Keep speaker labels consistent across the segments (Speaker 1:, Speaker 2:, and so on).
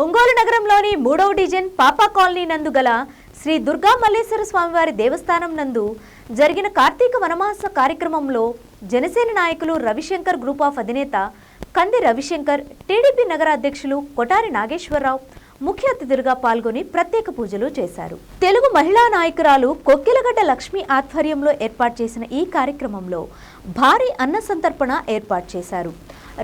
Speaker 1: ఒంగోలు నగరంలోని మూడవ డివిజన్ పాపా కాలనీ నందు గల శ్రీ దుర్గా మల్లేశ్వర స్వామివారి దేవస్థానం నందు జరిగిన కార్తీక వనమాస కార్యక్రమంలో జనసేన నాయకులు రవిశంకర్ గ్రూప్ ఆఫ్ అధినేత కంది రవిశంకర్ టీడీపీ నగర అధ్యక్షులు కొటారి నాగేశ్వరరావు ముఖ్య అతిథులుగా పాల్గొని ప్రత్యేక పూజలు చేశారు. తెలుగు మహిళా నాయకురాలు కొక్కిలగడ్డ లక్ష్మి ఆధ్వర్యంలో ఏర్పాటు చేసిన ఈ కార్యక్రమంలో భారీ అన్న సంతర్పణ ఏర్పాటు చేశారు.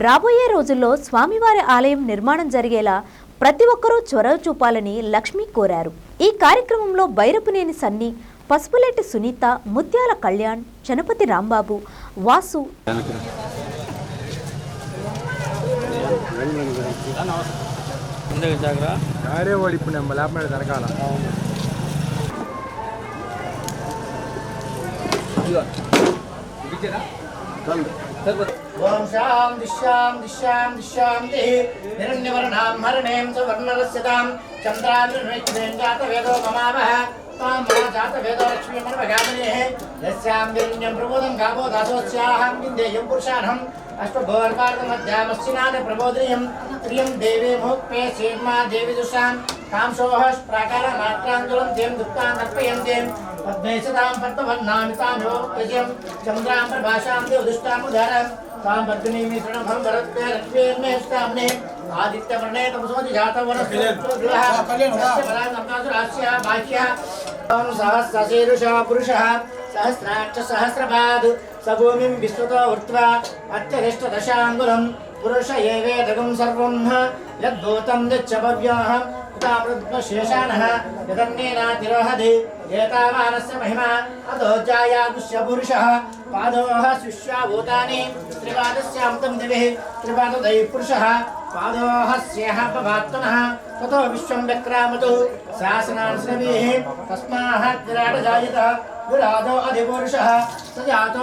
Speaker 1: రాబోయే రోజుల్లో స్వామివారి ఆలయం నిర్మాణం జరిగేలా ప్రతి ఒక్కరూ చొరవ చూపాలని లక్ష్మి కోరారు. ఈ కార్యక్రమంలో బైరపునేని సన్ని పసుపులేటి సునీత ముత్యాల కళ్యాణ్ చనపతి రాంబాబు వాసు.
Speaker 2: ओम शाम
Speaker 3: दिशाम दिशाम दिशाम दे निर्निवर नाम
Speaker 4: हर नेम से वर्णन ॐ शां दिश्यां दिश्यां दिश्यां वेदो हिरण्यवर्णां हरणें च वर्णरस्यतां चन्द्रान्द्रेण जातवेदो ममामः तां मम जातवेदो लक्ष्मीमन्वगामिनेः यस्यां हिरण्यं प्रबोधं गावो भवरकार विन्देयं पुरुषाणम् अष्टभोर्पादमध्यामश्चिनाद प्रबोधनीयम त्रियम देवे मुक्पे सेवमा देवी दुषां कांसोः प्राकारमात्राञ्जलं दें दुःखान् अर्पयन्तीं पद्मेशतां भाषां देव दुष्टां देवदुष्टामुदरम् सांबद्धनी मिश्रणं हम भरत्या लक्ष्मीर्मे स्थाम्ने आदित्य वर्णे तपसोति जातं वनस्पतिः परानकासुरास्य बाह्यः। तं सहस्रशीरुषः पुरुषः। सहस्राक्ष सहस्रपाद् स भूमिं विस्तुतो उक्त्वा अत्यधिष्ठदशाङ्गुलं। पुरुष एवेदगं सर्वं यद्भूतं यच्च भव्याहं शेषानः यदन्नेनातिरोहति एतावानस्य महिमा अतो जायागुष्य पुरुषः पादोः शिष्याभूतानि त्रिपादस्यान्तं दिविः त्रिपाददैः पुरुषः, पादोः स्यः पवात्मनः ततो विश्वं व्यक्रामतु, शासनान् श्रवीः तस्मात् विराट जायत विराजो स जातो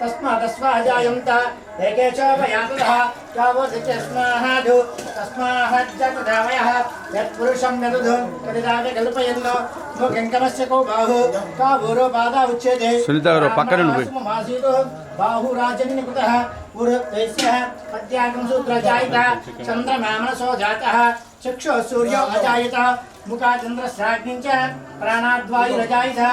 Speaker 4: तस्मादस्वाजायन्त एके चोपयातः चावोदित्यस्माहादु तस्माहज्जतधावयः यत्पुरुषं यदुधु कलिदावे कल्पयन्नो मुखङ्कमस्य को बाहु का भूरो पादा उच्यते
Speaker 3: सुनीतागरो पक्कन
Speaker 4: मासीतु बाहुराजनि कुतः पुरुः पद्यागं सूत्रजायिता चन्द्रमामनसो जातः चक्षुः सूर्यो अजायत मुखा चन्द्रस्याग्निं च प्राणाद्वायुरजायितः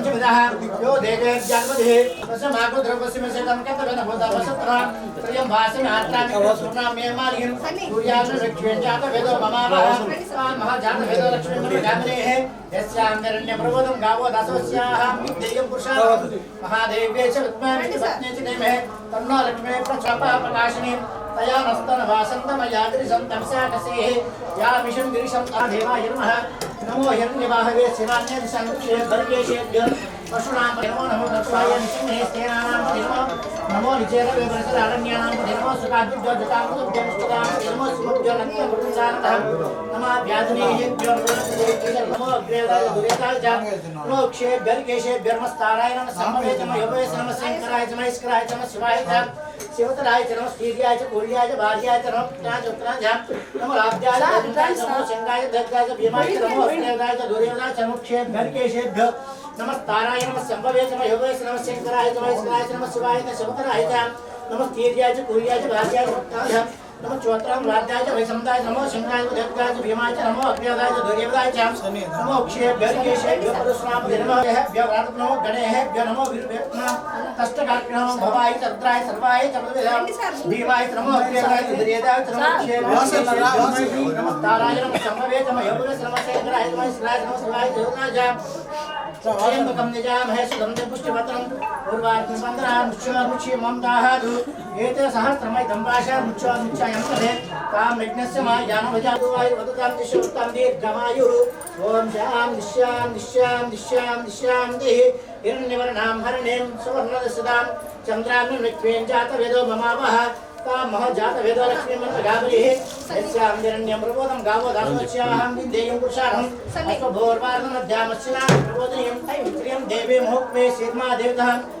Speaker 4: पंचभुजः यो देवेद्यात्मधिः तस्य मागो द्रव्यस्य मे सेदमके तदन भूता वसत्रः त्रयं भासमे आत्रामि सुनामे मालिहिं सूर्यान् रक्षेजात वेदो ममावः तान् महाजात वेदो लक्ष्मीं गामिनेः यस्याङ्गरण्य प्रबोधं गावो दासस्याः देयं पुरुषः महादेव्ये च विद्महे पत्ने च नेमहे तन्नो लक्ष्मी प्रचपा प्रकाशिनी तया नस्तन वासन्तमयाद्रिशं तपसा कसेः या विषं गिरिशं देवा यमः नमो हिरण्यवाहवे शिवान्य दिशानुक्षे वर्गेशेभ्य पशूनां नमो नमो दत्वाय निसिंहे स्तेनानां नमो नमो निचेरवे वरसरारण्यानां नमो सुखाभ्यो जटामुभ्यो मुष्टिदां नमो सुमुभ्यो नत्यमृतुञ्जानतः नमः व्याधिनेभ्यो नमो अग्रेदाय दुरेताय च नमो क्षेभ्यर्केशेभ्यो नमस्ताराय नमः सम्भवे च नमः योगे च नमः शङ्कराय च नमः इस्कराय च नमः शिवाय च शिवतराय च नमः वीर्याय च पूर्याय च भार्याय च नमः पुत्राय च उत्तराय च नमो लाभ्याय च अभिन्दाय च नमो शङ्काय च दग्धाय च भीमाय च नमो अस्त्रेदाय च दुर्योधाय च नमः क्षेभ्यर्केशेभ्यो नमस्ताराय नमो चोत्रम राध्याय वै समुदाय नमो शंकाय देवताय भीमाय नमो अग्रदाय दुर्योधनाय च नमो। अक्षय व्यर्केशे व्यपरस्नाम नमो व्यवरात नमो गणेह व्य नमो विरवेत्ना कष्टकार्किणो भवाय तत्राय सर्वाय चमदविधाम भीमाय नमो अग्रदाय दुर्योधनाय नमो अक्षय व्यर्केशे नमो ताराय नमो संभवे नमो यवनस नमो सेन्द्राय नमो शिवाय नमो शिवाय देवनाय स्वयंबकं निजामहे सुगन्धे पुष्टिवत्रं पूर्वार्थसन्द्रानुच्चरुच्य ममदाहतु एते सहस्रमयं भाषामुच्चामुच्चायं तदे तां यज्ञस्य मा यानवजातुवायु वदतां दिशोत्तां दीर्घमायुः। ॐ श्यां निश्यां निश्यां निश्यां निश्यां दिः। हिरण्यवर्णां हरणीं सुवर्णदसदां चन्द्रामित्वेन जातवेदो ममावः। तां महजात वेदलक्ष्मी मन्त्र गावरिः यस्यां हिरण्यं प्रबोधं गावो दासवस्याहं देयं पुरुषार्हम् अश्वभोर्वार्धमध्यामस्यनां प्रबोधनीयं तैमित्रियं देवे मोक्मे श्रीर्मा देवतः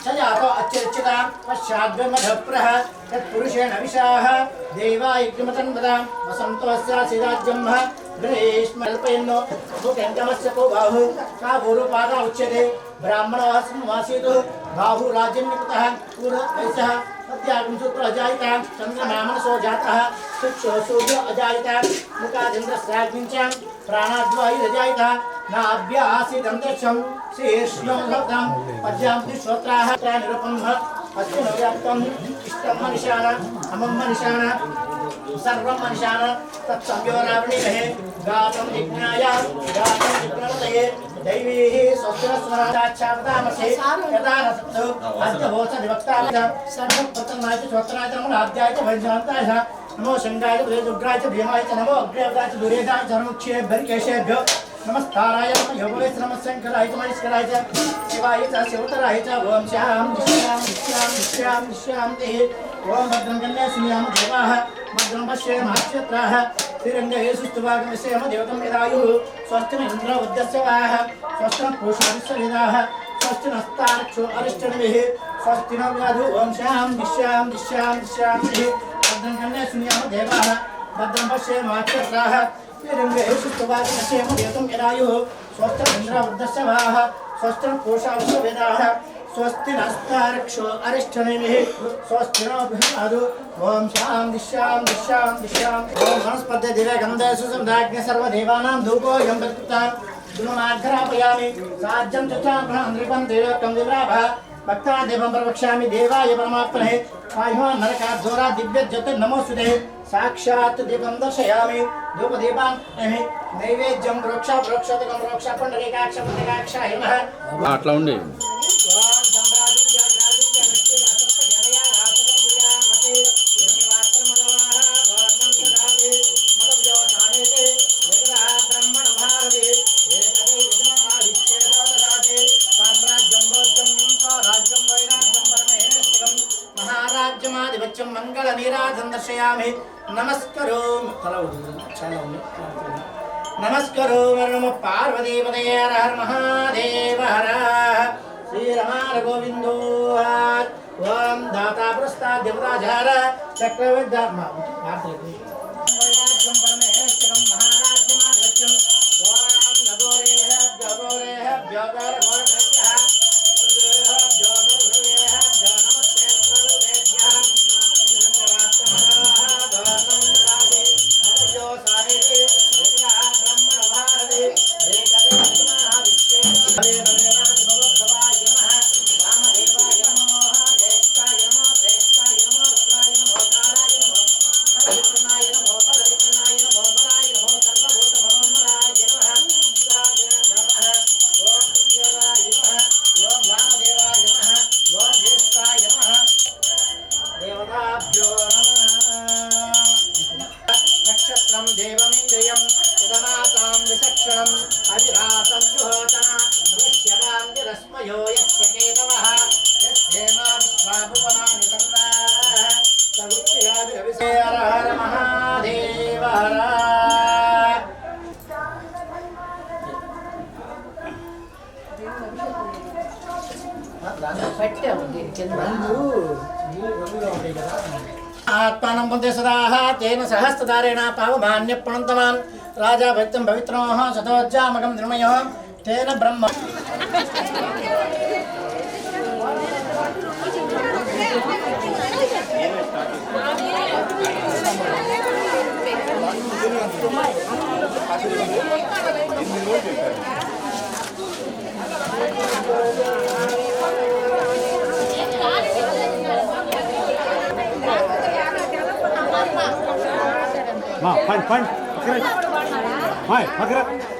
Speaker 4: स जातो अच्युच्यता पश्चाद्वमधप्रः तत्पुरुषेण विशाः देवा यज्ञमतन्वदा वसन्तोऽस्यासिराज्यम् गणेश्मल्पयन्नो मुखेङ्गमस्य को बाहु। का भूरुपादा उच्यते ब्राह्मणः संवासीतु। बाहु राज्यन्निकृतः मध्याग्निसूत्र अजायिता चंद्रमामन सो जाता सूर्य अजायिता मुखाचंद्रस्राग्निच प्राणाद्वायुरजायिता नाभ्यासीदंतक्षम शेष्योभवतां पद्याब्धिश्रोत्राः निरुपम्भ अश्विनव्याप्तं, इष्टं रावणीमहे गातं जिज्ञाय जिज्ञातये दैवीः स्वस्तिरस्वराचाक्षापदामसे यदा न सप्तौ अद्यभोसदिवक्ताय सर्वं च श्रोत्राय च मलाब्ध्याय च वैशान्ताय नमो शङ्गाय च दुर्गाय च भीमाय च नमो अग्रेवदाय च दुर्योधाय च नमुक्षेभ्यर्केशेभ्यो नमस्काराय नमः योगवे च नमः च महेश्वराय च शिवाय च शिवतराय च ॐ श्यां निश्यां निश्यां निश्यां निश्यां देहि ॐ भद्रं कन्या श्रीयाम देवाः भद्रं पश्येम नक्षत्राः श्रीरङ्गेषु स्तुवागमिषेम देवतं यदायुः स्वस्ति न इन्द्रो वद्यस्य वाः स्वस्ति न पुरुषाविश्वनिदाः स्वस्ति नस्तार्क्षो अरिष्टनिभिः स्वस्ति न व्याधु वंशां दिश्यां दिश्यां दिश्यामिः भद्रं कन्या देवाः भद्रं पश्येमाक्षत्राः श्रीरङ्गेषु स्तुवागमिषेम देवतं यदायुः स्वस्ति न वाः स्वस्ति न पुरुषाविश्ववेदाः स्वस्ति नस्तारक्षो अरिष्टनिभिः स्वस्ति नो बृहदादु ॐ शां दिश्यां दिश्यां दिश्यां ॐ वनस्पत्य दिवे गन्धे सुसंधाग्ने सर्वदेवानां धूपोऽयं प्रत्युक्तां गुणमाघ्रापयामि साज्यं चचां गृहं नृपं देवकं विव्राभः भक्तादेवं प्रवक्ष्यामि देवाय परमात्मने पाह्यो नरकाद्धोरा दिव्यज्योतिर्नमोऽस्तुते साक्षात् दीपं दर्शयामि धूपदीपान् नैवेद्यं प्रोक्षा प्रोक्षतकं प्रोक्षा पुण्डरीकाक्ष पुण्डरीकाक्षाय नमः
Speaker 3: అట్లా ఉండి
Speaker 4: మహారాజ్యమాధిపత్యం మంగళ నీరాజం దర్శయామి. నమస్కరో. చాలా ఉంది. నమస్కరో. మరణము పార్వతీపదయ హర హర మహాదేవ హర. శ్రీరమార గోవిందో ఓం దాతా పురస్తాద్ దేవతాచార చక్రవర్ధర్మ యస్యవాంగిరస్మయో యస్య కేతవః యస్యేమా విశ్వాభువనాని సర్వాः హర హర మహాదేవ హర ఆత్మానం పొందే సదాహ తేన సహస్రధారేణ పావమాన్య పుణంతమాన్ రాజా భక్తం పవిత్రో శతోజ్జామకం నిర్మయో తేన బ్రహ్మ
Speaker 5: Ma, fine, fine. Pakrat. Hai,
Speaker 6: pakrat.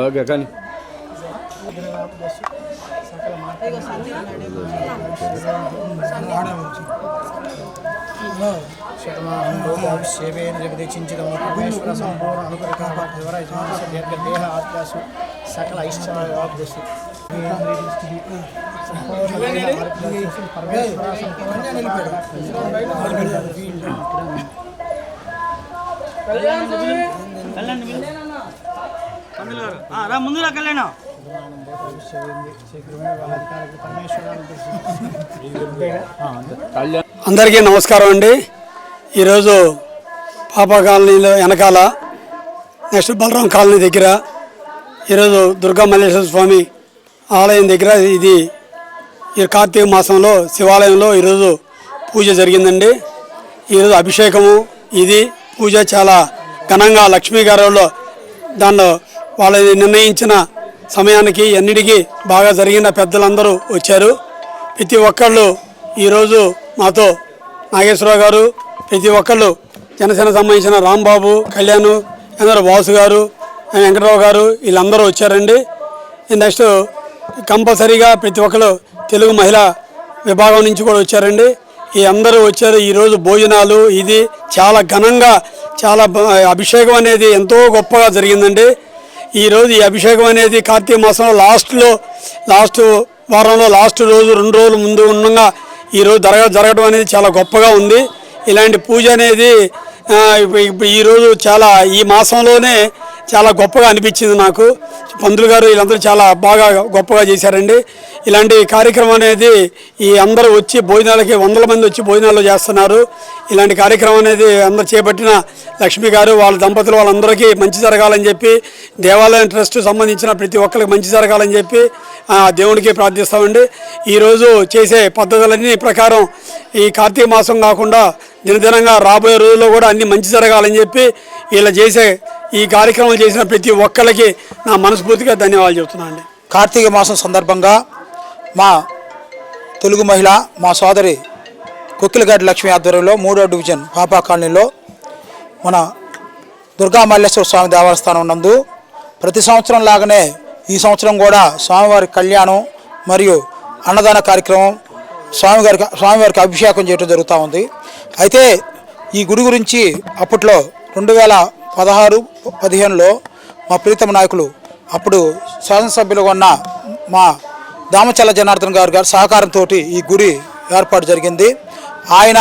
Speaker 3: Okay కానీ.
Speaker 4: శతమాహం సేవేన జగదీక్షించడం పరమేశ్వర సంపూర్ణ అనుగ్రహ దేహ ఆత్మాసు సకల ఐశ్వర్యాభ్యసు
Speaker 2: రా ముందురా కళ్యాణం
Speaker 7: అందరికీ నమస్కారం అండి. ఈరోజు పాప కాలనీలో వెనకాల నెక్స్ట్ బలరాం కాలనీ దగ్గర ఈరోజు దుర్గా మల్లేశ్వర స్వామి ఆలయం దగ్గర ఇది ఈ కార్తీక మాసంలో శివాలయంలో ఈరోజు పూజ జరిగిందండి. ఈరోజు అభిషేకము ఇది పూజ చాలా ఘనంగా లక్ష్మీ గారిలో దానిలో వాళ్ళ నిర్ణయించిన సమయానికి అన్నిటికీ బాగా జరిగిన పెద్దలందరూ వచ్చారు. ప్రతి ఒక్కళ్ళు ఈరోజు మాతో నాగేశ్వరరావు గారు ప్రతి ఒక్కళ్ళు జనసేన సంబంధించిన రాంబాబు కళ్యాణ్ అందరూ వాసు గారు వెంకటరావు గారు వీళ్ళందరూ వచ్చారండి. నెక్స్ట్ కంపల్సరీగా ప్రతి ఒక్కరు తెలుగు మహిళా విభాగం నుంచి కూడా వచ్చారండి. ఈ అందరూ వచ్చారు. ఈరోజు భోజనాలు ఇది చాలా ఘనంగా చాలా అభిషేకం అనేది ఎంతో గొప్పగా జరిగిందండి. ఈరోజు ఈ అభిషేకం అనేది కార్తీక మాసంలో లాస్ట్లో లాస్ట్ వారంలో లాస్ట్ రోజు రెండు రోజులు ముందు ఉండగా ఈరోజు జరగ జరగడం అనేది చాలా గొప్పగా ఉంది. ఇలాంటి పూజ అనేది ఇప్పుడు ఈరోజు చాలా ఈ మాసంలోనే చాలా గొప్పగా అనిపించింది నాకు. పందులు గారు వీళ్ళందరూ చాలా బాగా గొప్పగా చేశారండి. ఇలాంటి కార్యక్రమం అనేది ఈ అందరూ వచ్చి భోజనాలకి వందల మంది వచ్చి భోజనాలు చేస్తున్నారు. ఇలాంటి కార్యక్రమం అనేది అందరు చేపట్టిన లక్ష్మి గారు వాళ్ళ దంపతులు వాళ్ళందరికీ మంచి జరగాలని చెప్పి దేవాలయం ట్రస్ట్ సంబంధించిన ప్రతి ఒక్కరికి మంచి జరగాలని చెప్పి ఆ, దేవుడికి ప్రార్థిస్తామండి. ఈరోజు చేసే పద్ధతులన్నీ ప్రకారం ఈ కార్తీక మాసం కాకుండా దినదినంగా రాబోయే రోజుల్లో కూడా అన్ని మంచి జరగాలని చెప్పి వీళ్ళు చేసే ఈ కార్యక్రమం చేసిన ప్రతి ఒక్కరికి నా మనస్ఫూర్తిగా ధన్యవాదాలు చెబుతున్నాను అండి.
Speaker 8: కార్తీక మాసం సందర్భంగా మా తెలుగు మహిళ మా సోదరి కొక్కిలగడ్డ లక్ష్మి ఆధ్వర్యంలో మూడో డివిజన్ పాపా కాలనీలో మన దుర్గా మల్లేశ్వర స్వామి దేవస్థానం నందు ప్రతి సంవత్సరం లాగానే ఈ సంవత్సరం కూడా స్వామివారి కళ్యాణం మరియు అన్నదాన కార్యక్రమం స్వామివారికి స్వామివారికి అభిషేకం చేయడం జరుగుతూ ఉంది. అయితే ఈ గుడి గురించి అప్పట్లో రెండు వేల పదహారు పదిహేనులో మా ప్రీతమ నాయకులు అప్పుడు శాసనసభ్యులుగా ఉన్న మా దామచల్ల జనార్దన్ గారు గారి సహకారంతో ఈ గుడి ఏర్పాటు జరిగింది. ఆయన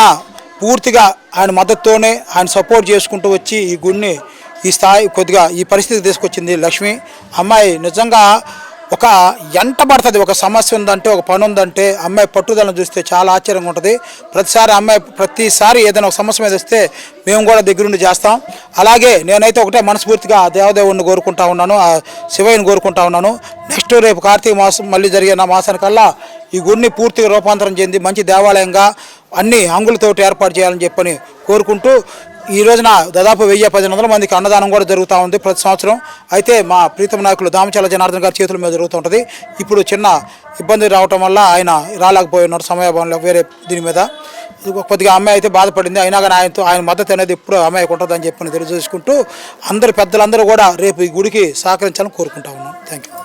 Speaker 8: పూర్తిగా ఆయన మద్దతుతోనే ఆయన సపోర్ట్ చేసుకుంటూ వచ్చి ఈ గుడిని ఈ స్థాయి కొద్దిగా ఈ పరిస్థితి తీసుకొచ్చింది లక్ష్మి. అమ్మాయి నిజంగా ఒక ఎంట పడుతుంది ఒక సమస్య ఉందంటే ఒక పని ఉందంటే అమ్మాయి పట్టుదలను చూస్తే చాలా ఆశ్చర్యంగా ఉంటుంది. ప్రతిసారి అమ్మాయి ప్రతిసారి ఏదైనా ఒక సమస్య మీద వస్తే మేము కూడా దగ్గరుండి చేస్తాం. అలాగే నేనైతే ఒకటే మనస్ఫూర్తిగా ఆ దేవదేవుడిని కోరుకుంటా ఉన్నాను ఆ శివయ్యని కోరుకుంటా ఉన్నాను. నెక్స్ట్ రేపు కార్తీక మాసం మళ్ళీ జరిగే నా మాసానికల్లా ఈ గుడిని పూర్తిగా రూపాంతరం చెంది మంచి దేవాలయంగా అన్ని అంగులతోటి ఏర్పాటు చేయాలని చెప్పని కోరుకుంటూ ఈ రోజున దాదాపు వెయ్యి పదిహేను వందల మందికి అన్నదానం కూడా జరుగుతూ ఉంది ప్రతి సంవత్సరం. అయితే మా ప్రీతం నాయకులు దామచల జనార్దన్ గారి చేతుల మీద జరుగుతుంటుంది ఇప్పుడు చిన్న ఇబ్బంది రావటం వల్ల ఆయన రాలేకపోయి ఉన్నారు సమయాభావంలో వేరే దీని మీద. కొద్దిగా అమ్మాయి అయితే బాధపడింది. అయినా కానీ ఆయనతో ఆయన మద్దతు అనేది ఎప్పుడు అమ్మాయికి ఉంటుందని చెప్పి తెలియజేసుకుంటూ అందరు పెద్దలందరూ కూడా రేపు ఈ గుడికి సహకరించాలని కోరుకుంటా ఉన్నాం. థ్యాంక్ యూ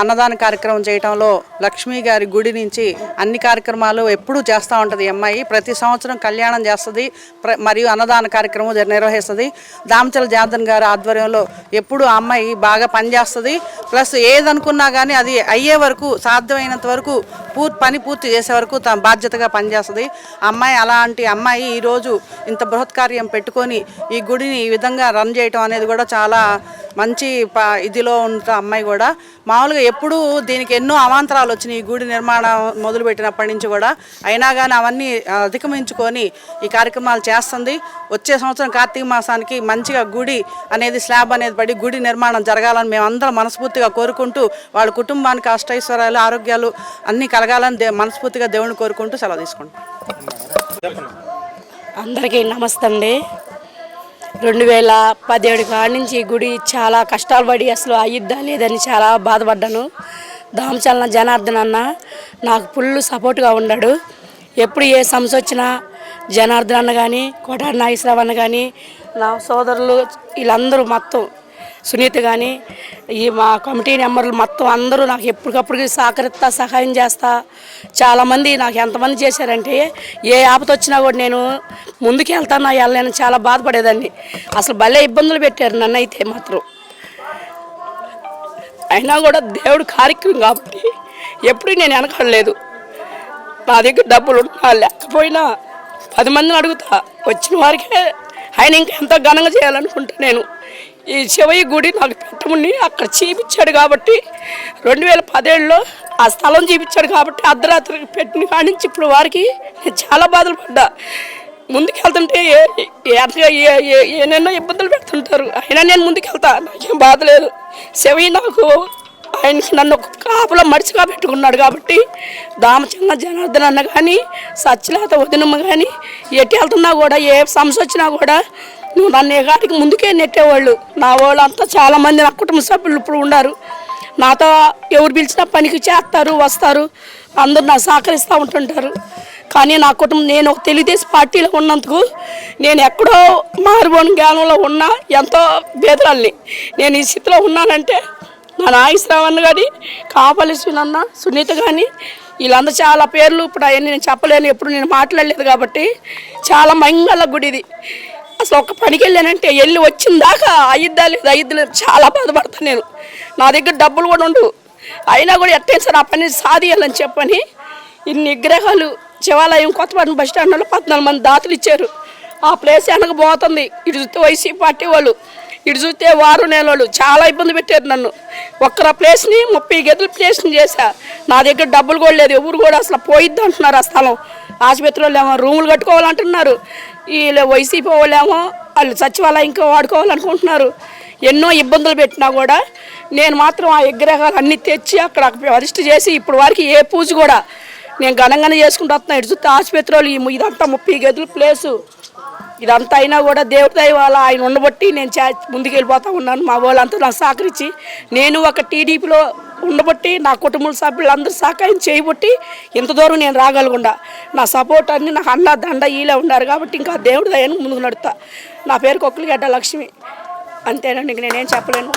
Speaker 9: అన్నదాన కార్యక్రమం చేయటంలో లక్ష్మీ గారి గుడి నుంచి అన్ని కార్యక్రమాలు ఎప్పుడూ చేస్తూ ఉంటుంది ఈ అమ్మాయి. ప్రతి సంవత్సరం కళ్యాణం చేస్తుంది ప్ర మరియు అన్నదాన కార్యక్రమం నిర్వహిస్తుంది. దామచల జాతన్ గారి ఆధ్వర్యంలో ఎప్పుడు ఆ అమ్మాయి బాగా పనిచేస్తుంది. ప్లస్ ఏదనుకున్నా కానీ అది అయ్యే వరకు సాధ్యమైనంత వరకు పని పూర్తి చేసే వరకు తన బాధ్యతగా పనిచేస్తుంది. ఆ అమ్మాయి అలాంటి అమ్మాయి ఈరోజు ఇంత బృహత్ కార్యం పెట్టుకొని ఈ గుడిని ఈ విధంగా రన్ చేయటం అనేది కూడా చాలా మంచి ప ఇదిలో ఉన్న అమ్మాయి కూడా. మామూలుగా ఎప్పుడూ దీనికి ఎన్నో అవాంతరాలు వచ్చినాయి. ఈ గుడి నిర్మాణం మొదలుపెట్టినప్పటి నుంచి కూడా. అయినా కానీ అవన్నీ అధిగమించుకొని ఈ కార్యక్రమాలు చేస్తుంది. వచ్చే సంవత్సరం కార్తీక మాసానికి మంచిగా గుడి అనేది స్లాబ్ అనేది పడి గుడి నిర్మాణం జరగాలని మేము అందరం మనస్ఫూర్తిగా కోరుకుంటూ వాళ్ళ కుటుంబానికి అష్టైశ్వర్యాలు ఆరోగ్యాలు అన్నీ కలగాలని దే మనస్ఫూర్తిగా దేవుని కోరుకుంటూ సెలవు తీసుకుంటాం
Speaker 10: అందరికీ నమస్తే అండి. రెండు వేల పదిహేడు కాడి నుంచి గుడి చాలా కష్టాలు పడి అసలు అయ్యిద్దా లేదని చాలా బాధపడ్డాను. దామచలన జనార్దన్ అన్న నాకు ఫుల్ సపోర్ట్గా ఉన్నాడు ఎప్పుడు ఏ సమస్య వచ్చినా జనార్దన్ అన్న కానీ కోటారి నాగేశ్వరరావు అన్న కానీ నా సోదరులు వీళ్ళందరూ మొత్తం సునీత కానీ ఈ మా కమిటీ నెంబర్లు మొత్తం అందరూ నాకు ఎప్పటికప్పుడు సహకరిస్తా సహాయం చేస్తా. చాలామంది నాకు ఎంతమంది చేశారంటే ఏ ఆపత వచ్చినా కూడా నేను ముందుకు వెళ్తాను వెళ్ళలేను. చాలా బాధపడేదాన్ని. అసలు భలే ఇబ్బందులు పెట్టారు నన్ను అయితే మాత్రం. అయినా కూడా దేవుడు కార్యక్రమం కాబట్టి ఎప్పుడు నేను వెనకడలేదు. నా దగ్గర డబ్బులు ఉన్నా లేకపోయినా పది మందిని అడుగుతా. వచ్చిన వారికే ఆయన ఇంకా ఎంతో ఘనంగా చేయాలనుకుంటా నేను. ఈ శివయ్య గుడి నాకు పెట్టముని అక్కడ చూపించాడు కాబట్టి రెండు వేల పదేళ్ళలో ఆ స్థలం చూపించాడు కాబట్టి అర్ధరాత్రికి పెట్టిన కాడి నుంచి ఇప్పుడు వారికి నేను చాలా బాధలు పడ్డా. ముందుకెళ్తుంటే ఏ- ఏనైనా ఇబ్బందులు పెడుతుంటారు. అయినా నేను ముందుకెళ్తా. నాకేం బాధ లేదు. శివయ్య నాకు ఆయనకి నన్ను ఒక కాపులో మడిచిగా పెట్టుకున్నాడు కాబట్టి దామచంద్ర జనార్దన్ అన్న కానీ సత్యలేత వదినమ్మ కానీ ఎటు వెళ్తున్నా కూడా ఏ సమస్య వచ్చినా కూడా నువ్వు నన్ను ఎగాటికి ముందుకే నెట్టేవాళ్ళు. నా వాళ్ళు అంతా చాలామంది నా కుటుంబ సభ్యులు ఇప్పుడు ఉన్నారు. నాతో ఎవరు పిలిచినా పనికి చేస్తారు వస్తారు. అందరూ నాకు సహకరిస్తూ ఉంటుంటారు. కానీ నా కుటుంబం నేను ఒక తెలుగుదేశం పార్టీలో ఉన్నందుకు నేను ఎక్కడో మారుబోని జ్ఞానంలో ఉన్నా ఎంతో భేదరాల్ని నేను ఈ స్థితిలో ఉన్నానంటే నా నాగేశ్వరరావు కానీ సునన్న సునీత కానీ వీళ్ళందరూ చాలా పేర్లు ఇప్పుడు అవన్నీ నేను చెప్పలేను ఎప్పుడు నేను మాట్లాడలేదు కాబట్టి చాలా మంగళ గుడి ఇది. అసలు ఒక పనికి వెళ్ళానంటే వెళ్ళి వచ్చిన దాకా అయ్యిద్దా లేదు అయ్యిద్దా లేదు చాలా బాధపడతాను నేను. నా దగ్గర డబ్బులు కూడా ఉండవు అయినా కూడా ఎట్టేం సార్ ఆ పని సాధియాలని చెప్పని ఇన్ని విగ్రహాలు శివాలయం కొత్తపట్నం బస్ స్టాండ్లో పద్నాలుగు మంది దాతలు ఇచ్చారు. ఆ ప్లేస్ వెనక పోతుంది. ఇటు చూస్తే వైసీపీ పార్టీ వాళ్ళు ఇటు చూస్తే వారు నేలవాళ్ళు చాలా ఇబ్బంది పెట్టారు నన్ను. ఒక్కర ప్లేస్ని ముప్పై గదుల ప్లేస్ని చేశా. నా దగ్గర డబ్బులు కూడా లేదు. ఎవరు కూడా అసలు పోయిద్ది అంటున్నారు ఆ స్థలం. ఆసుపత్రి వాళ్ళు ఏమో రూములు కట్టుకోవాలంటున్నారు. వీళ్ళు వైసీపీ వాళ్ళేమో వాళ్ళు సచివాలయంకి వాడుకోవాలనుకుంటున్నారు. ఎన్నో ఇబ్బందులు పెట్టినా కూడా నేను మాత్రం ఆ విగ్రహాలు అన్నీ తెచ్చి అక్కడ ప్రతిష్ఠ చేసి ఇప్పుడు వరకు ఏ పూజ కూడా నేను ఘనంగానే చేసుకుంటూ వస్తున్నాను ఇటు చూస్తే ఆసుపత్రులు ఇదంతా ముప్పై గదులు ప్లేసు. ఇదంతా అయినా కూడా దేవుడి దయ ఆయన ఉండబట్టి నేను చే ముందుకెళ్ళిపోతా ఉన్నాను. మా వాళ్ళంతా నాకు సహకరించి నేను ఒక టీడీపీలో ఉండబట్టి నా కుటుంబ సభ్యులందరూ సహాయం చేయబట్టి ఇంత దూరం నేను రాగలకుండా నా సపోర్ట్ అన్ని నాకు అన్న దండ ఈలే ఉన్నారు కాబట్టి ఇంకా దేవుడి దయను ముందుకు నడుతా నా పేరు కొక్కలిగడ్డ లక్ష్మి అంతేనండి ఇంక నేనేం చెప్పలేను.